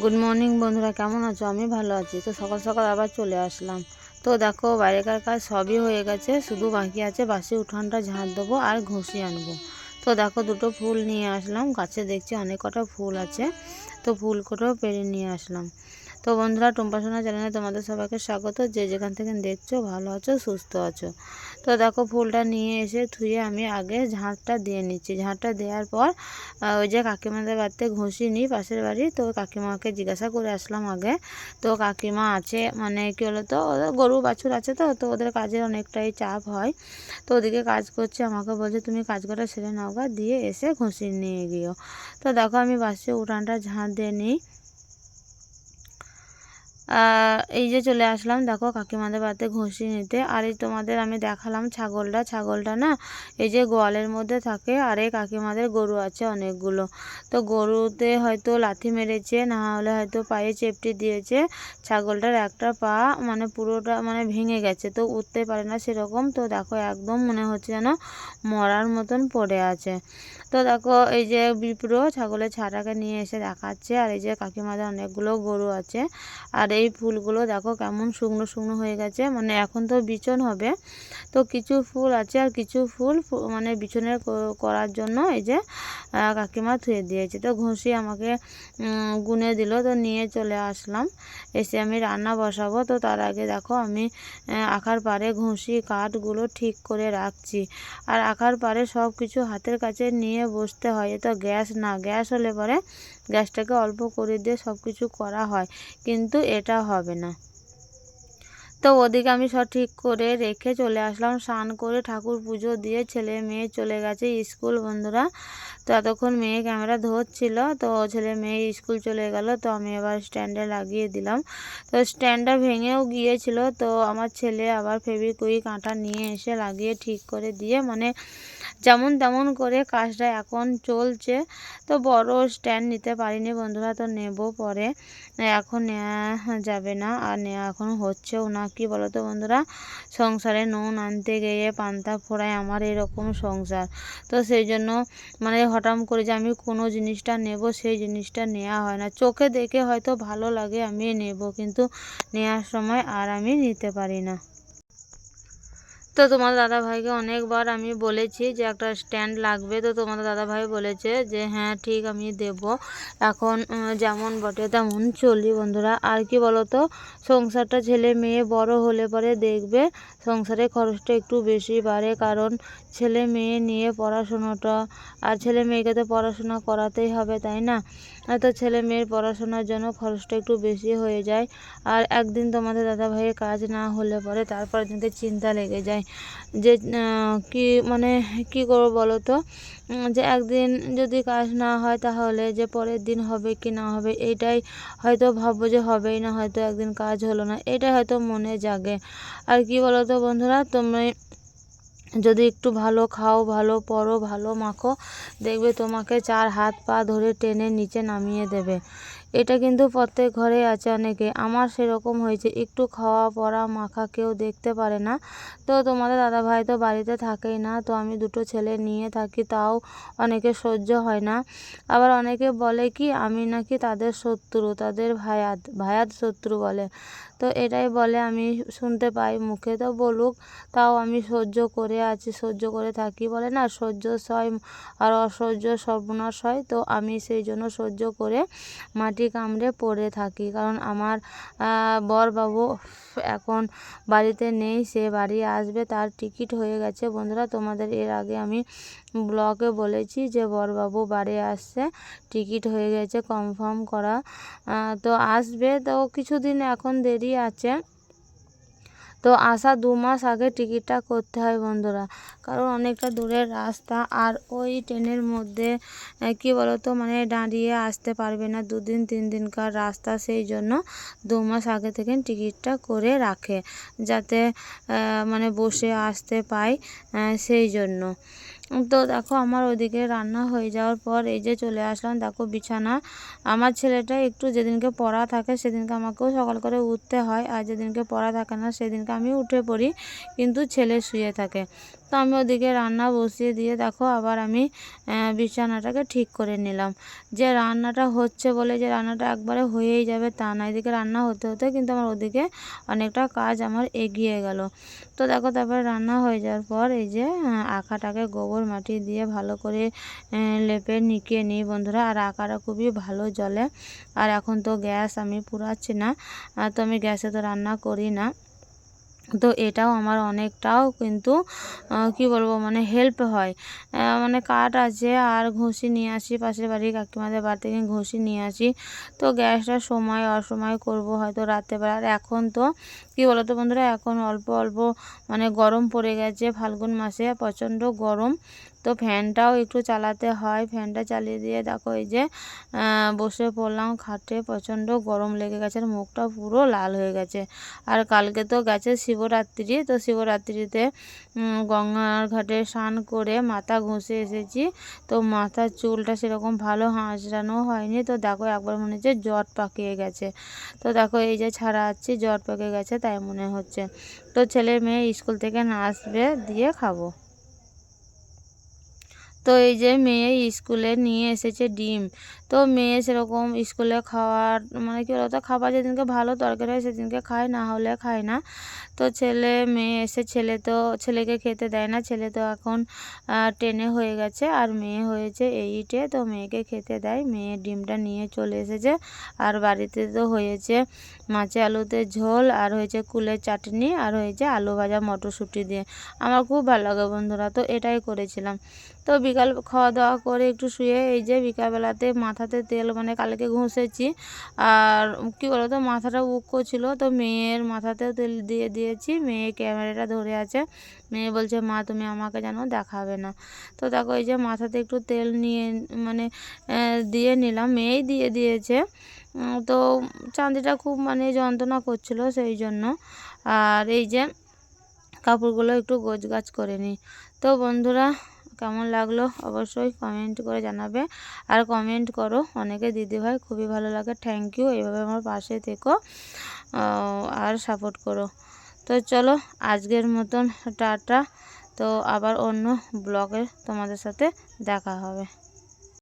Good morning বন্ধুরা, কেমন আছো? আমি ভালো আছি। তো সকাল সকাল আবার চলে আসলাম। তো দেখো, বাইরেকার কাজ সবই হয়ে গেছে। শুধু বাকি আছে বাসি উঠানটা ঝাঁট দেবো আর ঘষি আনব। তো দেখো, দুটো ফুল নিয়ে আসলাম। গাছে দেখছি অনেক কটা ফুল আছে। তো ফুল কটাও পেরে নিয়ে আসলাম। তো বন্ধুরা, টুম্পা সোনা চ্যানেলে তোমাদের সবাইকে স্বাগত। যে যেখান থেকে দেখছ, ভালো আছো, সুস্থ আছো। তো দেখো, ফুলটা নিয়ে এসে ধুয়ে আমি আগে ঝাঁটটা দিয়ে নিচ্ছি। ঝাঁটটা দেওয়ার পর ওই যে কাকিমাদের বাড়িতে ঘষি নিই পাশের বাড়ি। তো কাকিমাকে জিজ্ঞাসা করে আসলাম আগে। তো কাকিমা আছে মানে কী হলো তো ওদের গরু বাছুর আছে তো তো ওদের কাজের অনেকটাই চাপ হয়। তো ওদিকে কাজ করছে, আমাকে বলছে, তুমি কাজ করা সেরে নাও দিয়ে এসে ঘষি নিয়ে গিয়েও তো দেখো, আমি বাসে উঠানটা ঝাঁট দিয়ে নিই। এই যে চলে আসলাম। দেখো, কাকিমাদের বাড়িতে ঘষি নিতে। আর এই তোমাদের আমি দেখালাম ছাগলটা। ছাগলটা না, এই যে গোয়ালের মধ্যে থাকে। আর এই কাকিমাদের গরু আছে অনেকগুলো। তো গরুতে হয়তো লাথি মেরেছে, না হলে হয়তো পায়ে চেপটি দিয়েছে। ছাগলটার একটা পা মানে পুরোটা মানে ভেঙে গেছে, তো উঠতে পারে না সেরকম। তো দেখো, একদম মনে হচ্ছে যেন মরার মতন পড়ে আছে। তো দেখো, এই যে বিপ্রো ছাগলের ছাটাকে নিয়ে এসে দেখাচ্ছে। আর এই যে কাকিমাদের অনেকগুলো গরু আছে। আর এই ফুলগুলো দেখো কেমন শুকনো শুকনো হয়ে গেছে। মানে এখন তো বিচন হবে, তো কিছু ফুল আছে আর কিছু ফুল মানে বিচনের ক- করার জন্য এই যে কাকিমা ধুয়ে দিয়েছে। তো ঘষি আমাকে গুনে দিল, তো নিয়ে চলে আসলাম। এসে আমি রান্না বসাবো। তো তার আগে দেখো আমি আঁকার পারে ঘষি, কাঠগুলো ঠিক করে রাখছি। আর আঁকার পারে সব কিছু হাতের কাছে নিয়ে বসতে হয়। তো গ্যাস না, গ্যাস হলে পরে গ্যাসটাকে অল্প করে দিয়ে সব কিছু করা হয়, কিন্তু এটা হবে না। তো ওদিকে আমি সব ঠিক করে রেখে চলে আসলাম, স্নান করে ঠাকুর পুজো দিয়ে ছেলে মেয়ে চলে গেছে স্কুল বন্ধুরা। তো এতক্ষণ মেয়ে ক্যামেরা ধরছিল, তো ছেলে মেয়ে স্কুল চলে গেল, তো আমি এবার স্ট্যান্ডে লাগিয়ে দিলাম। তো স্ট্যান্ডটা ভেঙেও গিয়েছিল, তো আমার ছেলে আবার ফেবিকুইক আঠা নিয়ে এসে লাগিয়ে ঠিক করে দিয়ে মানে যেমন তেমন করে কাজটা এখন চলছে। তো বড় স্ট্যান্ড নিতে পারিনি বন্ধুরা, তো নেব পরে। এখন নেওয়া যাবে না, আর নেওয়া এখন হচ্ছেও না। কি বলো তো বন্ধুরা, সংসারে নুন আনতে গিয়ে পান্তা ফোড়ায় আমার এরকম সংসার। তো সেই জন্য মানে হঠাৎ করে যে আমি কোনো জিনিসটা নেব, সেই জিনিসটা নেওয়া হয় না। চোখে দেখে হয়তো ভালো লাগে আমি নেব, কিন্তু নেওয়ার সময় আর আমি নিতে পারি না। তো তোমার দাদা ভাইকে অনেকবার আমি বলেছি যে একটা স্ট্যান্ড লাগবে। তো তোমাদের দাদা ভাই বলেছে যে হ্যাঁ ঠিক, আমি দেব। এখন যেমন বটে তেমন চলি বন্ধুরা। আর কি বলো তো সংসারটা ছেলে মেয়ে বড় হলে পরে দেখবে সংসারে খরচটা একটু বেশি বাড়ে। কারণ ছেলে মেয়ে নিয়ে পড়াশোনাটা, আর ছেলে মেয়েকে তো পড়াশোনা করাতেই হবে, তাই না? আর তো ছেলে মেয়ের পড়াশোনার জন্য খরচটা একটু বেশি হয়ে যায়। আর একদিন তোমাদের দাদা ভাইয়ের কাজ না হলে পরে তারপর দিনকে চিন্তা লেগে যায় যে কি মানে কি করব বলো তো? যে একদিন যদি কাজ না হয় তাহলে যে পরের দিন হবে কি না হবে এইটাই হয়তো ভাববো যে হবেই না, হয়তো একদিন কাজ হলো না, এটাই হয়তো মনে জাগে। আর কি বলো তো বন্ধুরা, তুমি যদি একটু ভালো খাও, ভালো পরো, ভালো মাখো, দেখবে তোমাকে চার হাত পা ধরে টেনে নিচে নামিয়ে দেবে। এটা কিন্তু প্রত্যেক ঘরে আছে অনেকে। আমার সেরকম হয়েছে। একটু খাওয়া, পড়া, মাখা কেউ দেখতে পারে না। তো তোমাদের দাদা ভাই তো বাড়িতে থাকেই না। তো আমি দুটো ছেলে নিয়ে থাকি, তাও অনেকে সহ্য হয় না। আবার অনেকে বলে কি, আমি নাকি তাদের শত্রু, তাদের ভায়াত ভায়াত শত্রু বলে। তো এটাই বলে আমি শুনতে পাই, মুখে তো বলুক, তাও আমি সহ্য করে আছি, সহ্য করে থাকি বলে না, সহ্য সয় আর অসহ্য সর্বনাশ হয়, তো আমি সেই জন্য সহ্য করে মাটি কামড়ে পড়ে থাকি। কারণ আমার বরবাবু এখন বাড়িতে নেই, সে বাড়ি আসবে, তার টিকিট হয়ে গেছে। বন্ধুরা, তোমাদের এর আগে আমি ব্লগে বলেছি যে বরবাবু বাড়ি আসছে, টিকিট হয়ে গেছে কনফার্ম করা তো আসবে, তো কিছুদিন এখন দেরি আছে। তো আসা দু মাস আগে টিকিটটা করতে হয় বন্ধুরা। কারণ অনেকটা দূরের রাস্তা। আর ওই ট্রেনের মধ্যে কি বলতো মানে দাঁড়িয়ে আসতে পারবে না দুদিন, তিন দিনকার রাস্তা। সেই জন্য দু মাস আগে থেকে টিকিটটা করে রাখে, যাতে মানে বসে আসতে পাই সেই জন্য। তো দেখো আমার ওদিকে রান্না হয়ে যাওয়ার পর এই যে চলে আসলাম, দেখো বিছানা। আমার ছেলেটা একটু যেদিনকে পড়া থাকে সেদিনকে আমাকেও সকাল করে উঠতে হয়, আর যেদিনকে পড়া থাকে না সেদিনকে আমি উঠে পড়ি, কিন্তু ছেলে শুয়ে থাকে। তো আমি ওদিকে রান্না বসিয়ে দিয়ে দেখো আবার আমি বিছানাটাকে ঠিক করে নিলাম। যে রান্নাটা হচ্ছে বলে যে রান্নাটা একবারে হয়েই যাবে তা না, এদিকে রান্না হতে হতে কিন্তু আমার ওদিকে অনেকটা কাজ আমার এগিয়ে গেল। তো দেখো তারপরে রান্না হয়ে যাওয়ার পর এই যে আঁকাটাকে গোবর মাটি দিয়ে ভালো করে লেপে নিকিয়ে নিই বন্ধুরা। আর আঁকাটা খুবই ভালো জলে। আর এখন তো গ্যাস আমি পুরাচ্ছি না তো আমি গ্যাসে তো রান্না করি না। তো এটাও আমার অনেকটাও কিন্তু কি বলব মানে হেল্প হয়। মানে কাঠ আছে, আর ঘষি নিয়ে আসি, পাশের বাড়ি কাকিমাদের বাড়ি থেকে ঘষি নিয়ে আসি। তো গ্যাসটা সময় অসময় করব হয়তো রাত্রেবেলা। আর এখন তো কী বলো তো বন্ধুরা? এখন অল্প অল্প মানে গরম পড়ে গেছে ফাল্গুন মাসে, প্রচণ্ড গরম। তো ফ্যানটাও একটু চালাতে হয়। ফ্যানটা চালিয়ে দিয়ে দেখো এই যে বসে পড়লাম খাটে, প্রচণ্ড গরম লেগে গেছে আর মুখটা পুরো লাল হয়ে গেছে। আর কালকে তো গেছে শিবরাত্রি, তো শিবরাত্রিতে গঙ্গার ঘাটে স্নান করে মাথা ঘষে এসেছি। তো মাথার চুলটা সেরকম ভালো হাঁচড়ানো হয়নি। তো দেখো একবার মনে হচ্ছে জট পাকিয়ে গেছে। তো দেখো এই যে ছাড়া আছি জট পাকিয়ে গেছে। তাই মনে হচ্ছে। তো ছেলে মেয়ে স্কুল থেকে না আসবে, দিয়ে খাব। তো এই যে মেয়ে স্কুলে নিয়ে এসেছে ডিম। তো মেয়ে সেরকম স্কুলে খাওয়ার মানে কী বলতো, খাবার যেদিনকে ভালো তরকারি হয় সেদিনকে খায়, না হলে খায় না। তো ছেলে, মেয়ে এসে ছেলে তো, ছেলেকে খেতে দেয় না। ছেলে তো এখন টেনে হয়ে গেছে আর মেয়ে হয়েছে এইটে তো মেয়েকে খেতে দেয়। মেয়ে ডিমটা নিয়ে চলে এসেছে। আর বাড়িতে তো হয়েছে মাছে আলুতে ঝোল, আর হয়েছে কুলের চাটনি, আর হয়েছে আলু ভাজা মটরশুঁটি দিয়ে। আমার খুব ভালো লাগে বন্ধুরা, তো এটাই করেছিলাম। তো বিকাল খাওয়া দাওয়া করে একটু শুয়ে এই যে বিকালবেলাতে মাথাতে তেল মানে কালকে ঘষেছি। আর কী বলো তো মাথাটা উক্কো ছিল, তো মেয়ের মাথাতেও তেল দিয়ে দিয়েছি। মেয়ে ক্যামেরাটা ধরে আছে। মেয়ে বলছে, মা, তুমি আমাকে যেন দেখাবে না। তো দেখো, এই যে মাথাতে একটু তেল নিয়ে মানে দিয়ে নিলাম। মেয়েই দিয়ে দিয়েছে। তো চাঁদিটা খুব মানে যন্ত্রণা করছিল সেই জন্য। আর এই যে কাপড়গুলো একটু গোছ গাছ করে নিই। তো বন্ধুরা কেমন লাগল অবশ্যই কমেন্ট করে জানাবে। আর কমেন্ট করো, অনেকে দিদিভাই খুবই ভালো লাগে। থ্যাংক ইউ এইভাবে আমার পাশে থেকো আর সাপোর্ট করো। তো চলো, আজকের মতন টাটা। তো আবার অন্য ব্লগে তোমাদের সাথে দেখা হবে।